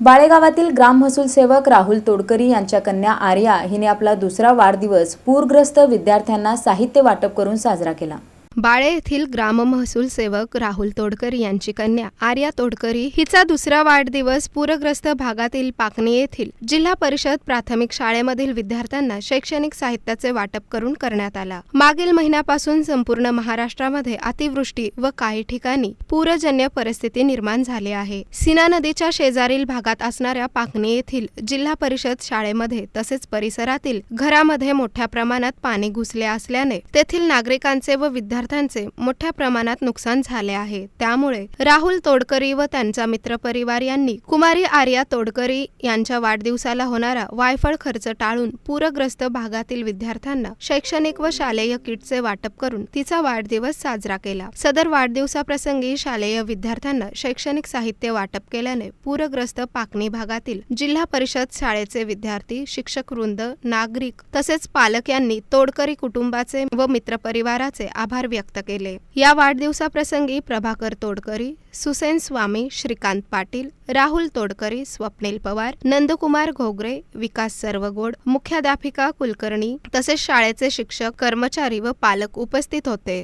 बाळेगावातील ग्राम महसूल सेवक राहुल तोडकरी यांच्या कन्या आर्या हिने आपला दुसरा वाढदिवस पूरग्रस्त विद्यार्थ्यांना साहित्य वाटप करून साजरा केला. बाळे येथील ग्राम महसूल सेवक राहुल तोडकरी यांची कन्या आर्या तोडकरी हिचा दुसरा वाढदिवस पूरग्रस्त भागातील पाकणी येथील जिल्हा परिषद प्राथमिक शाळेमधील विद्यार्थ्यांना शैक्षणिक साहित्याचे वाटप करून करण्यात आला. मागील महिन्यापासून संपूर्ण महाराष्ट्रामध्ये अतिवृष्टी व काही ठिकाणी पूरजन्य परिस्थिती निर्माण झाली आहे. सीना नदीच्या शेजारील भागात असणाऱ्या पाकणी येथील जिल्हा परिषद शाळेमध्ये तसेच परिसरातील घरामध्ये मोठ्या प्रमाणात पाणी घुसले असल्याने तेथील नागरिकांचे व विद्यार्थी विद्यार्थ्यांचे मोठ्या प्रमाणात नुकसान झाले आहे. त्यामुळे राहुल तोडकरी व त्यांचा मित्रपरिवार यांनी कुमारी आर्या तोडकरी यांच्या वाढदिवसाला होणारा वायफळ खर्च टाळून पूरग्रस्त भागातील विद्यार्थ्यांना शैक्षणिक व शालेय किटचे वाटप करून तिचा वाढदिवस साजरा केला. सदर वाढदिवसाप्रसंगी शालेय विद्यार्थ्यांना शैक्षणिक साहित्य वाटप केल्याने पूरग्रस्त पाकणी भागातील जिल्हा परिषद शाळेचे विद्यार्थी शिक्षक वृंद नागरिक तसेच पालक यांनी तोडकरी कुटुंबाचे व मित्रपरिवाराचे आभार व्यक्त केले. या वाढदिवसाप्रसंगी प्रभाकर तोडकरी सुसेन स्वामी श्रीकांत पाटील राहुल तोडकरी स्वप्नील पवार नंदकुमार घोगरे विकास सर्वगोड मुख्याध्यापिका कुलकर्णी तसेच शाळेचे शिक्षक कर्मचारी व पालक उपस्थित होते.